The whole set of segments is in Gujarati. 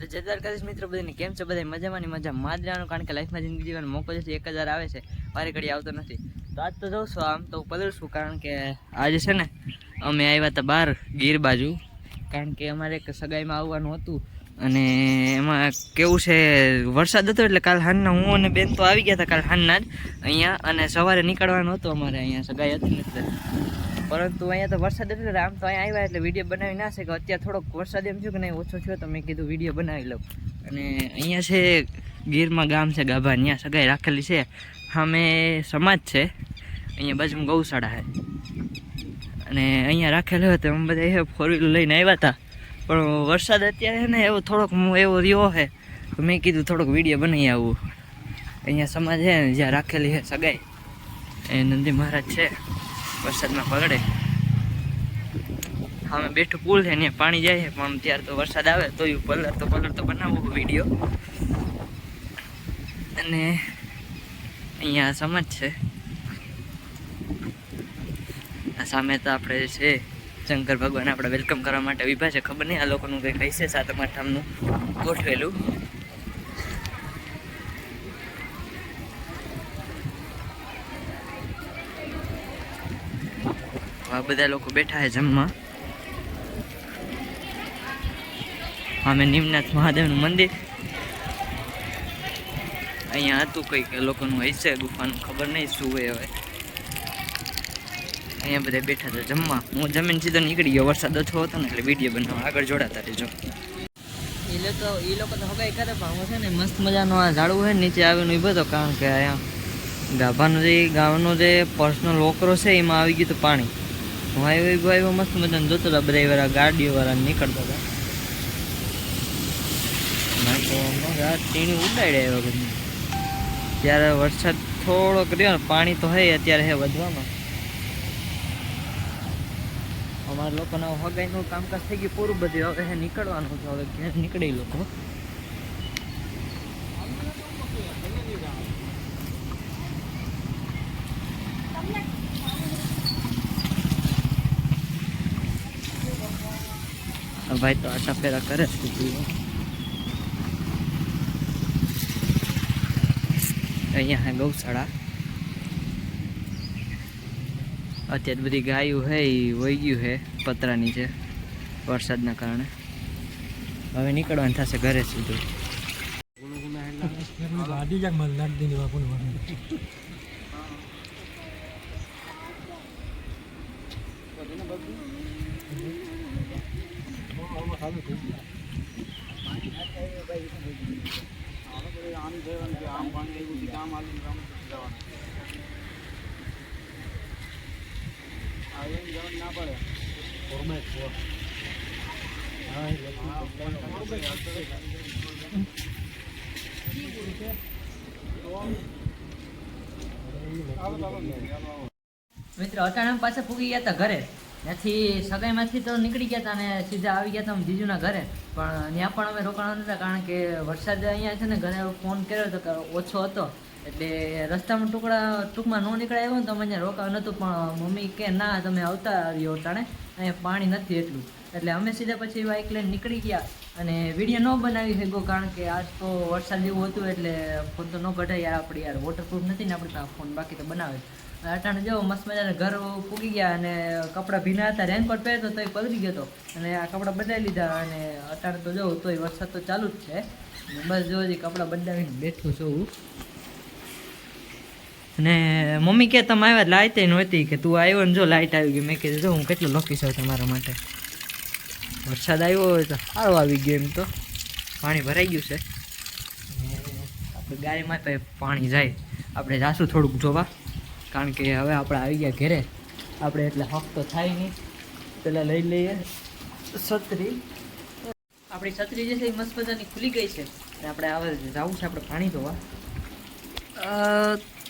તો જતવાર કરીશ મિત્રો, બધાને કેમ છે? બધા મજામાં ની મજા માદરાનું કારણ કે લાઈફમાં જિંદગી જીવવાનો મોકો છે, એક હજાર આવે છે, મારી ઘડી આવતો નથી. તો આજ તો જઉં છું આમ તો પલળશું, કારણ કે આજે છે ને, અમે આવ્યા હતા બહાર ગીર બાજુ, કારણ કે અમારે એક સગાઈમાં આવવાનું હતું, અને એમાં કેવું છે, વરસાદ હતો એટલે કાલ હાનના હું અને બેન તો આવી ગયા હતા, કાલ હાનના જ, અહીંયા અને સવારે નીકળવાનું હતું અમારે અહીંયા, સગાઈ હતી ને એટલે. પરંતુ અહીંયા તો વરસાદ એટલે આમ તો અહીંયા આવ્યા એટલે વીડિયો બનાવી ના શકે અત્યારે થોડોક વરસાદ એમ થયું કે નહીં, ઓછો થયો તો મેં કીધું વીડિયો બનાવી લઉં. અને અહીંયા છે, ગીરમાં ગામ છે, ગાભા. ત્યાં સગાઈ રાખેલી છે. સામે સમાજ છે. અહીંયા બાજુમાં ગૌશાળા છે. અને અહીંયા રાખેલો હતો અમે બધા ફોર વ્હીલર લઈને આવ્યા હતા. પણ વરસાદ અત્યારે ને, એવો થોડોક એવો રહ્યો છે તો મેં કીધું થોડોક વીડિયો બનાવી આવું. અહીંયા સમાજ છે ને, જ્યાં રાખેલી છે સગાઈ. એ નંદી મહારાજ છે. વરસાદમાં પગડે અમે બેઠું પુલ છે ને, પાણી જાય છે, પણ ત્યારે તો વરસાદ આવે તો પલર તો પલર તો બનાવવું વીડિયો. અને અહીંયા સમજ છે. આ સામે તો આપણે છે, શંકર ભગવાન આપણે વેલકમ કરવા માટે ઊભા છે, ખબર નહીં આ લોકોનું કંઈ કહીશે, સાતમ આઠમનું ગોઠવેલું. બધા લોકો બેઠા છે જમવા. અમે નિમનાથ મહાદેવનું મંદિર. અહીંયા હતું કંઈક, લોકોનું હશે ગુફાનું, ખબર નહીં શું હોય હવે. અહીંયા બધા બેઠા હતા જમવા. હું જમીન સીધો નીકળી ગયો, વરસાદ ઓછો હતો ને એટલે વીડિયો બનાવવા આગળ જોડાતા રહેજો. એ લોકો એ લોકો તો હગાઈ કરે હું છે ને મસ્ત મજાનો આ ઝાડવું છે નીચે આવીને ઊભો હતો કારણ કે અહીંયા ગાભાનો જે ગામનો જે પર્સનલ વોકરો છે, એમાં આવી ગયું તો પાણી. હું આવ્યો આવ્યો મસ્ત મજાનો જોતો હતા, બધા વાળા ગાડીઓ વાળા નીકળતા હતા. ટીણી ઉડાડે આવ્યો ત્યારે વરસાદ થોડોક રહ્યો ને, પાણી તો હે, અત્યારે હે વધવામાં. અમારા લોકોના હગાઈનું કામકાજ થઈ ગયું, પૂરું બધું. હવે નીકળવાનું છે, હવે નીકળી લોકો ભાઈ તો આટા ફેરા કરે. અહીંયા હે ગૌશાળા. અત્યારે બધી ગાયું છે એ વહી ગયું છે પતરાની છે વરસાદના કારણે. હવે નીકળવાનું થશે ઘરે સુધી. ગાડી જાક મને નાખ દીધી બાપુ મિત્રો અટાણા પાસે પૂગી ગયા હતા ઘરે. ત્યાંથી સગાઈમાંથી તો નીકળી ગયા હતા અને સીધા આવી ગયા હતા જીજુના ઘરે. પણ ત્યાં પણ અમે રોકાણા હતા કારણ કે વરસાદ અહીંયા છે ને ઘરે ફોન કર્યો હતો કે ઓછો હતો. એટલે રસ્તામાં ટુકડા ટૂંકમાં ન નીકળ્યા આવ્યો ને તો અમે અહીંયા નહોતું, પણ મમ્મી કે ના તમે આવતા રહ્યો ટાણે અહીંયા પાણી નથી એટલું. એટલે અમે સીધા પછી બાઇક લઈને નીકળી ગયા અને વીડિયો ન બનાવી શક્યો કારણ કે આજ તો વરસાદ જેવું હતું એટલે ફોન તો ન કઢાય યાર આપણે યાર વોટરપ્રૂફ નથી ને આપણે ફોન બાકી તો બનાવે. અટાણે જો મસ્ત મજાને ઘર પૂગી ગયા અને કપડાં ભીના હતા રેનકોટ પહેરતો તોય પલળી ગયો હતો અને આ કપડાં બદલાવી લીધા અને અટાણે તો જો, તોય વરસાદ તો ચાલુ જ છે. બસ જો હજી કપડાં બદલાવીને બેઠું છું. અને મમ્મી કે, તમે આવ્યા લાઇટ નહોતી કે તું આવ્યો ને જો લાઇટ આવી ગઈ. મેં કીધું, જો હું કેટલું લખી શકું તમારા માટે. વરસાદ આવ્યો હોય તો સારો આવી ગયો એમ તો. પાણી ભરાઈ ગયું છે. આપણે ગાડીમાં પાણી જાય. આપણે જાશું થોડુંક જોવા. કારણ કે હવે આપણે આવી ગયા ઘરે. આપણે એટલે હક તો થાય નહીં. પેલા લઈ લઈએ. છત્રી. આપણી છત્રી જે છે એ મસ્ત મજાની ખુલી ગઈ છે. આપણે આવે જવું છે આપણે પાણી ધોવા.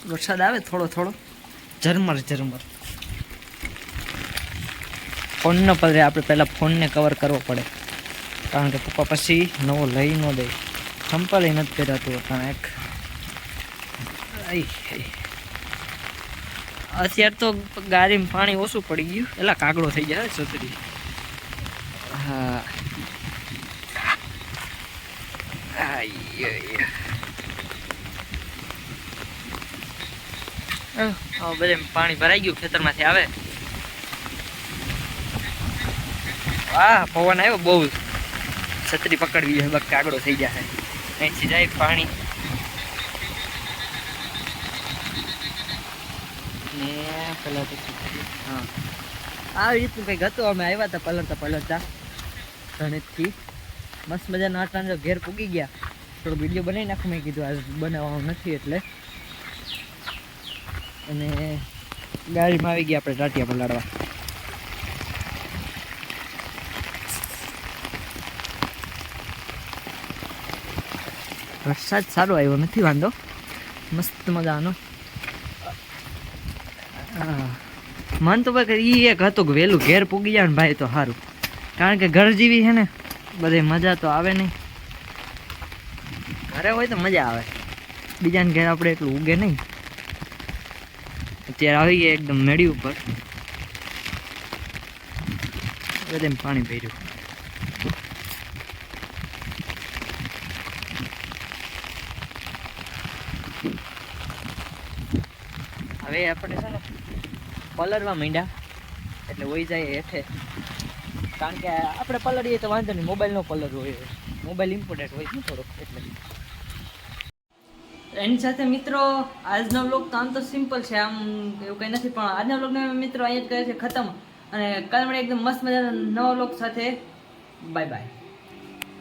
વરસાદ આવે થોડો થોડો. ઝરમર ઝરમર. ફોનનો પદરે આપણે પહેલાં ફોનને કવર કરવો પડે. કારણ કે પપ્પા પછી નવો લઈ ન દે. ચંપલ નથી પહેરાતું કારણ એક. અત્યારે તો ગાડીમાં પાણી ઓછું પડી ગયું. એટલે કાગડો થઈ જાય છત્રી. હા. આઈ, આઈ. અહ, હવે બધે પાણી ભરાઈ ગયું ખેતરમાંથી આવે. વાહ પવન આવ્યો બહુ. છત્રી પકડવી છે બક કાગડો થઈ જાય અહીંથી જાય પાણી. ને પેલા તો હા. આવી રીતનું કંઈક હતું. અમે આવ્યા હતા પલળતા પલળતા ગણિતથી મસ્ત મજાના આટલા ઘેર પૂગી ગયા. થોડો વીડિયો બનાવી નાખું. મેં કીધું આજ બનાવવાનું નથી એટલે. અને ગાડીમાં આવી ગયા આપણે ટાટિયા પલાળવા. વરસાદ સારો આવ્યો. નથી વાંધો. મસ્ત મજાનો હા. મન તો ભાઈ એ એક હતું કે વહેલું ઘેર પૂગી જાય ને ભાઈ તો સારું કારણ કે ઘર જેવી છે ને, બધી મજા તો આવે નહીં. ઘરે હોય તો મજા આવે. બીજાને ઘેર આપણે એટલું ઉગે નહીં. અત્યારે આવી ગયા એકદમ મેળી ઉપર. બધે પાણી ભર્યું. હવે આપણે છે ને પલળવા માંડ્યા. એટલે વહી જાય હેઠે. કારણ કે આપણે પલળીએ તો વાંધો નહીં મોબાઈલનો પલર હોય. મોબાઈલ ઇમ્પોર્ટન્ટ હોય છે થોડોક, એટલે. એની સાથે મિત્રો, આજનો બ્લોગ તો આમ તો સિમ્પલ છે, આમ એવું કંઈ નથી, પણ આજના બ્લોગને મિત્રો અહીંયા જ કહે છે ખતમ. અને કાલ મળે એકદમ મસ્ત મજાના નવા બ્લોગ સાથે. Bye bye